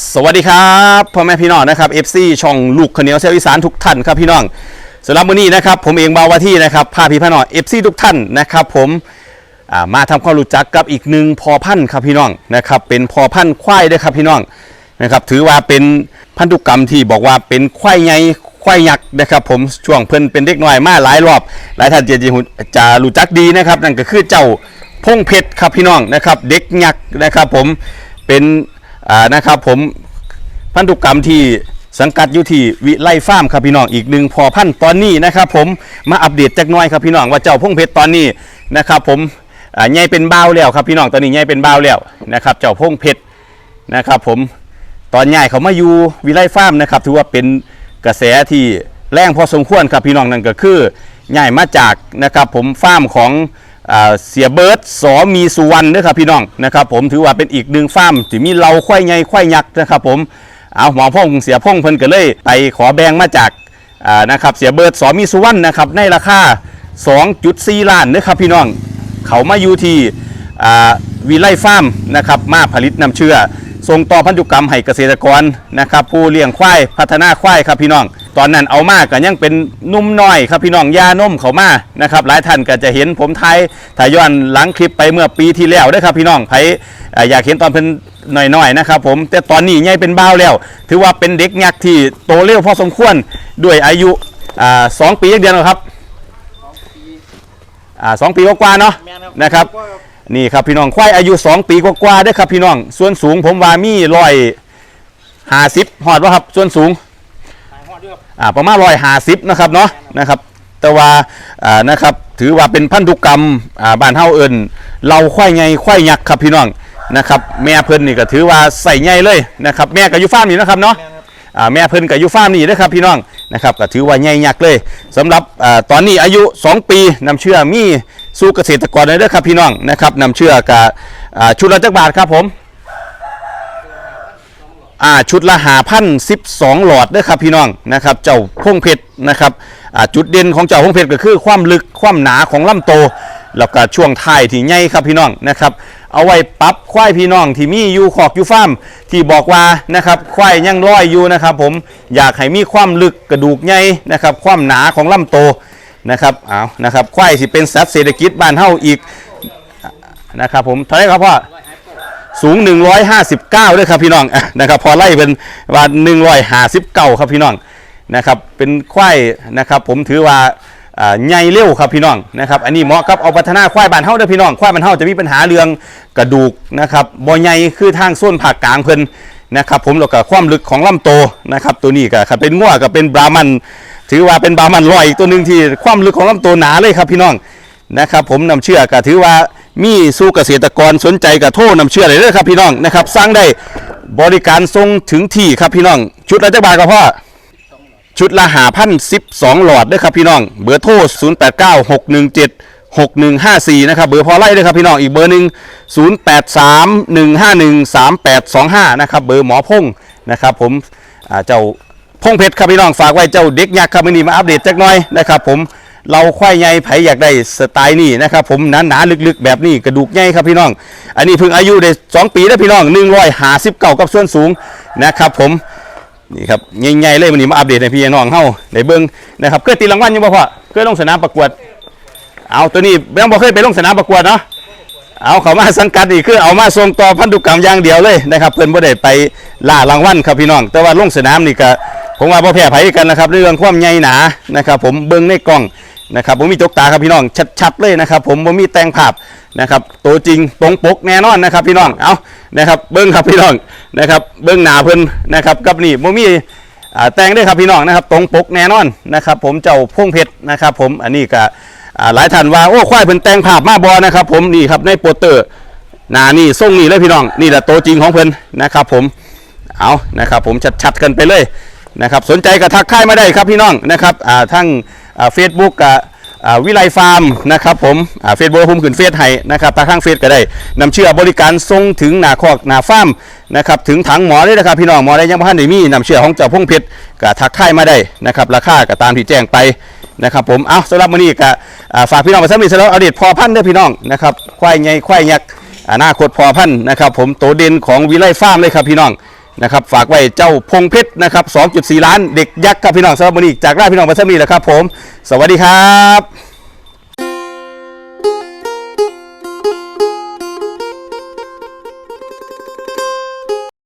สวัสดีครับพ่อแม่พี่น้องนะครับ FC ช่องลูกขเหนียวเซลอีสานทุกท่านครับพี่น้องสำหรับวันนี้นะครับผมเองบาวาที่นะครับพาพี่พี่น้อง FC ทุกท่านนะครับผมมาทำความรู้จักกับอีกหนึ่งพอพันธุ์ครับพี่น้องนะครับเป็นพอพันธุ์ควายด้วยครับพี่น้องนะครับถือว่าเป็นพันธุกรรมที่บอกว่าเป็นควายใหญ่ควายยักษ์นะครับผมช่วงเพิ่นเป็นเด็กน้อยมาหลายรอบ หลายท่านจะจะรู้จักดีนะครับนั่นก็คือเจ้าพงเพชรครับพี่น้องนะครับเด็กยักษ์นะครับผมเป็น อ่านะครับผมพันธุกรรมที่สังกัดอยู่ที่วิไลฟาร์มครับพี่น้องอีกหนึ่งพอพันตอนนี้นะครับผมมาอัปเดตจักน้อยครับพี่น้องว่าเจ้าพงเพชรตอนนี้นะครับผมอ่าใหญ่เป็นเบ้าแล้วครับพี่น้องตอนนี้ใหญ่เป็นเบ้าแล้วนะครับเจ้าพงเพชรนะครับผมตอนใหญ่เขามาอยู่วิไลฟาร์มนะครับถือว่าเป็นกระแสที่แรงพอสมควรครับพี่น้องนั่นก็คือใหญ่มาจากนะครับผมฟาร์มของ เสียเบิร์ดสอมีสุวรรณเด้อครับพี่น้องนะครับผมถือว่าเป็นอีกหนึ่งฟาร์มที่มีเราควายใหญ่ควายยักษ์นะครับผมเอาหมอพ่องเสียพ่องเพิ่นก็เลยไปขอแบ่งมาจากนะครับเสียเบิร์ดสอมีสุวรรณนะครับในราคา 2.4 ล้านนะครับพี่น้องเขามาอยู่ที่วิไลฟาร์มนะครับมาผลิตน้ำเชื่อส่งต่อพันธุกรรมให้เกษตรกรนะครับผู้เลี้ยงควายพัฒนาควายครับพี่น้อง ตอนนั้นเอามากก็ยังเป็นนุ่มน้อยครับพี่น้องยานุ่มเขามานะครับหลายท่านก็จะเห็นผมไทยถ่ายย้อนหลังคลิปไปเมื่อปีที่แล้วด้อครับพี่น้องไผอ่าอยากเห็นตอนเพิ่นหน่อยๆนะครับผมแต่ตอนนี้ใหญ่เป็นบ้าวแล้ว ถือว่าเป็นเด็กยักษ์ที่โตเร็วพอสมควรด้วยอายุสองปีเดือนแล้วครับอ่าสองปีกว่าๆเนาะนะครับนี่ครับพี่น้องควายอายุ 2 ปีกว่าๆด้ครับพี่น้อง ส่วนสูงผมว่ามีร้อยห้าสิบหอดวะครับส่วนสูง อ่าประมาณร้อยห้าสิบนะครับเนาะนะครับ แต่ว่าอ่านะครับถือว่าเป็นพันธุกรรมอ่าบ้านเฮาเอิญเราควายไงควายยักษ์ครับพี่น้องนะครับ แม่เพิ่นนี่ก็ถือว่าใส่ใหญ่เลยนะครับ แม่ก็อยู่ฟาร์มนี่นะครับเนาะอ่าแม่เพิ่นกับอยู่ฟาร์มนี่นะครับพี่น้องนะครับก็ถือว่าใหญ่ยักษ์เลยสำหรับอ่าตอนนี้อายุ 2 ปีนำเชื่อมีสู่เกษตรกรเลยเด้อครับพี่น้องนะครับนำเชื่อกับอ่าชุดละจักบาทครับผม อ่าชุดละหาพันสิบสองหลอดเด้อครับพี่น้องนะครับเจ้าพงเพชรนะครับอ่าจุดเด่นของเจ้าพงเพชรก็คือความลึกความหนาของลำโต แล้วก็ช่วงท้ายที่ใหญ่ครับพี่น้องนะครับเอาไว้ปรับควายพี่น้องที่มีอยู่ขอกอยู่ฟาร์มที่บอกว่านะครับควายยังร้อยอยู่นะครับผมอยากให้มีความลึกกระดูกใหญ่นะครับความหนาของลำโตนะครับเอานะครับควายสิเป็นสัตว์เศรษฐกิจบ้านเฮาอีกนะครับผมเท่าไรครับพ่อ สูง 159ด้วยครับพี่น้องนะครับพอไล่เป็นว่า159ครับพี่น้องนะครับเป็นควายนะครับผมถือว่าใหญ่เร็วครับพี่น้องนะครับอันนี้เหมาะกับเอาพัฒนาควายบ้านเฮาเด้อพี่น้องควายบ้านเฮาจะมีปัญหาเรื่องกระดูกนะครับบ่ใหญ่คือทางส้นภาคกลางเพิ่นนะครับผมแล้วก็ความลึกของลำโตนะครับตัวนี้ก็คันเป็นงัวก็เป็นบรามัน ถือว่าเป็นบรามันลอยอีกตัวหนึ่งที่ความลึกของลำตัวหนาเลยครับพี่น้องนะครับผมนำเชื่อก็ถือว่า มีสู้เกษตรกรสนใจก็โทรนำเชื่อเลยเด้อครับพี่น้องนะครับสร้างได้บริการส่งถึงที่ครับพี่น้อง ชุดละจักบาทครับพ่อชุดละหาพันสิบสองหลอดด้วยครับพี่น้อง เบอร์โทร0 8 9 6 1 7 6 1 5 4นะครับเบอร์พอไล่ด้วยครับพี่น้องอีกเบอร์หนึ่ง0 8 3 1 5 1 3 8 2 5นะครับเบอร์หมอพงนะครับผมเจ้าพงเพชรครับพี่น้องฝากไว้เจ้าเด็กยักษ์ครับวันนี้มาอัปเดตจักหน่อยนะครับผม เราควายใหญ่ไผอยากได้สไตล์นี้นะครับผมหนาหนาลึกๆ แบบนี้กระดูกใหญ่ครับพี่น้อง อันนี้เพิ่งอายุได้2ปีแล้วพี่น้อง159กับส่วนสูงนะครับผมนี่ครับใหญ่ๆเลยวันนี้มาอัปเดตให้พี่น้องเฮาได้เบิ่งนะครับเคยตีรางวัลยู่บ่พ่อเคยลงสนามประกวด เอาตัวนี้ยังบ่เคยไปลงสนามประกวดเนาะเอาเขามาสังกัดนี่คือเอามาส่งต่อพันธุกรรมอย่างเดียวเลยนะครับ เพิ่นบ่ได้ไปล่ารางวัลครับพี่น้อง แต่ว่าลงสนามนี่ก็ ผมว่าบ่แพ้ไผกันนะครับเรื่องความใหญ่หนานะครับ ผมเบิ่งในกล้องนะครับผมมีจกตาครับพี่น้องชัดๆเลยนะครับ ผมบ่มีแตงภาพนะครับตัวจริงตรงปกแน่นอนนะครับ พี่น้องเอานะครับเบิ่งครับพี่น้องนะครับ เบิ่งหนาเพิ่นนะครับกับนี่บ่มีแต่งด้วยครับพี่น้องนะครับ ตรงปกแน่นอนนะครับ ผมเจ้าพงเพชรนะครับ ผมอันนี้ก็หลายท่านว่าโอ้ควายเป็นแต่งภาพมาบอนะครับ ผมนี่ครับในโปสเตอร์หนานี่ส่งนี่เลยพี่น้องนี่แหละตัวจริงของเพิ่นนะครับ ผมเอานะครับ ผมชัดๆกันไปเลย นะครับสนใจก็ทักค่ายมาได้ครับพี่น้องนะครับอ่าทั้งเฟซบุ๊กกับวิไลฟาร์มนะครับผมเฟซบุ๊กผมขึ้นเฟซให้นะครับทาข้างเฟซก็ได้นำเชื่อบริการส่งถึงหนาคอกหนาฟาร์มนะครับถึงถังหมอเลยนะครับพี่น้องหมอได้ยังพันได้มีนำเชื่อของเจ้าพงเพชรก็ทักค่ายมาได้นะครับราคาก็ตามที่แจ้งไปนะครับผมเอาสำหรับมื้อนี้ก็ฝากพี่น้องไปสำหรับสำหรับอด็ดพอพันธุ์เด้อพี่น้องนะครับควายใหญ่ควายยักษ์อนาคตพอพันธุ์นะครับผมโตเด่นของวิไลฟาร์มเลยครับพี่น้อง นะครับฝากไว้เจ้าพงเพชรนะครับ2.4 ล้านเด็กยักษ์ครับพี่น้องสำหรับวันนี้จากราชพี่น้องมาสมีแล้วครับผม สวัสดีครับ